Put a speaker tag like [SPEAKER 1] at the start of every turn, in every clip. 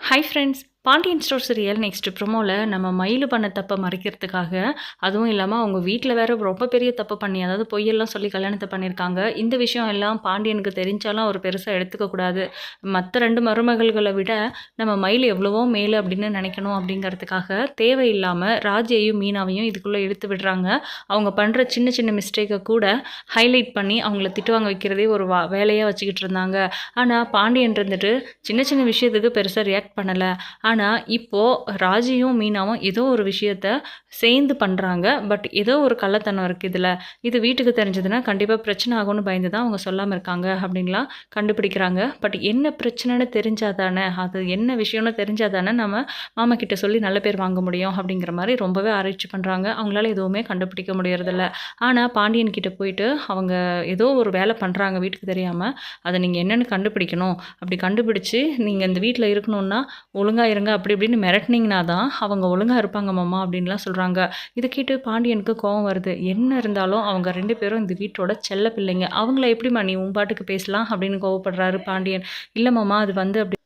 [SPEAKER 1] Hi friends Pandian stores real next ப்ரொமோவில் நம்ம மயில் பண்ண தப்பை மறைக்கிறதுக்காக அதுவும் இல்லாமல் அவங்க வீட்டில் வேற ரொம்ப பெரிய தப்பு பண்ணி அதாவது பொய்யெல்லாம் சொல்லி கல்யாணத்தை பண்ணியிருக்காங்க. இந்த விஷயம் எல்லாம் பாண்டியனுக்கு தெரிஞ்சாலும் அவர் பெருசாக எடுத்துக்கக்கூடாது மற்ற ரெண்டு மருமகள்களை விட நம்ம மயில் எவ்வளவோ மேலே அப்படின்னு நினைக்கணும் அப்படிங்கிறதுக்காக தேவையில்லாமல் ராஜையும் மீனாவையும் இதுக்குள்ளே எடுத்து விடுறாங்க. அவங்க பண்ணுற சின்ன சின்ன மிஸ்டேக்கை கூட ஹைலைட் பண்ணி அவங்கள திட்டுவாங்க வைக்கிறதே ஒரு வா வேலையாக வச்சுக்கிட்டு இருந்தாங்க. ஆனால் பாண்டியன் இருந்துட்டு சின்ன சின்ன விஷயத்துக்கு பெருசாக ரியாக்ட் பண்ணலை. ஆனால் இப்போது ராஜியும் மீனாவும் ஏதோ ஒரு விஷயத்த சேர்ந்து பண்ணுறாங்க பட் ஏதோ ஒரு கள்ளத்தனம் இருக்குது இதில். இது வீட்டுக்கு தெரிஞ்சதுன்னா கண்டிப்பாக பிரச்சனை ஆகும்னு பயந்து தான் அவங்க சொல்லாமல் இருக்காங்க அப்படின்லாம் கண்டுபிடிக்கிறாங்க. பட் என்ன பிரச்சனைன்னு தெரிஞ்சால் தானே அது என்ன விஷயம்னு தெரிஞ்சால் தானே நம்ம மாமா கிட்ட சொல்லி நல்ல பேர் வாங்க முடியும் அப்படிங்கிற மாதிரி ரொம்பவே ஆராய்ச்சி பண்ணுறாங்க அவங்களால எதுவுமே கண்டுபிடிக்க முடியறதில்ல. ஆனால் பாண்டியன் கிட்ட போயிட்டு அவங்க ஏதோ ஒரு வேலை பண்ணுறாங்க வீட்டுக்கு தெரியாமல் அதை நீங்கள் என்னென்னு கண்டுபிடிக்கணும். அப்படி கண்டுபிடிச்சி நீங்கள் இந்த வீட்டில் இருக்கணும்னா ஒழுங்காக இருங்க. அப்படி இப்படின்னு மிரட்டினீங்கன்னா தான் அவங்க ஒழுங்காக இருப்பாங்க மாமா அப்படின்லாம் சொல்கிறாங்க இதை கேட்டு பாண்டியனுக்கு கோவம் வருது. என்ன இருந்தாலும் அவங்க ரெண்டு பேரும் இந்த வீட்டோட செல்ல பிள்ளைங்க. அவங்கள எப்படிம்மா நீ உன் பாட்டுக்கு பேசலாம் அப்படின்னு கோவப்படுறாரு பாண்டியன். இல்லை மாமா அது வந்து அப்படி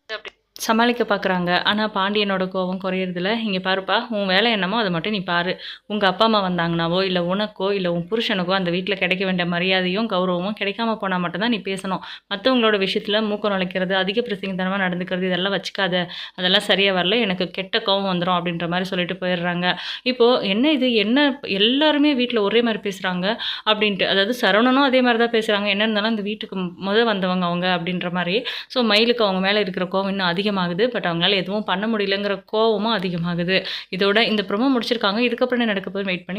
[SPEAKER 1] சமாளிக்க பார்க்குறாங்க ஆனால் பாண்டியனோட கோபம் குறையிறதில்ல இங்கே பாருப்பா உன் வேலை என்னமோ அதை மட்டும் நீ பாரு. உங்கள் அப்பா அம்மா வந்தாங்கனாவோ இல்லை உனக்கோ இல்லை உன் புருஷனுக்கோ அந்த வீட்டில் கிடைக்க வேண்டிய மரியாதையும் கௌரவமும் கிடைக்காம போனால் மட்டும்தான் நீ பேசணும். மற்றவங்களோட விஷயத்தில் மூக்கம் நுழைக்கிறது அதிக பிரசிங்கத்தனமாக நடந்துக்கிறது இதெல்லாம் வச்சுக்காத. அதெல்லாம் சரியாக வரல. எனக்கு கெட்ட கோவம் வந்துடும் அப்படின்ற மாதிரி சொல்லிட்டு போயிடுறாங்க. இப்போது என்ன இது? என்ன? எல்லாருமே வீட்டில் ஒரே மாதிரி பேசுகிறாங்க அப்படின்ட்டு அதாவது சரவணனும் அதே மாதிரி தான் பேசுகிறாங்க என்ன இருந்தாலும் அந்த வீட்டுக்கு முத வந்தவங்க அவங்க அப்படின்ற மாதிரி. ஸோ மயிலுக்கு அவங்க மேலே இருக்கிற கோவம் இன்னும் அதிகமாக அதிகமாகுது பட் அவங்களால எதுவும் பண்ண முடியலங்கிற கோவமும் அதிகமாகுது. இதோட இந்த ப்ரொமோ முடிச்சிருக்காங்க. இதுக்கப்புறம் என்ன நடக்க போகுது வெயிட் பண்ணி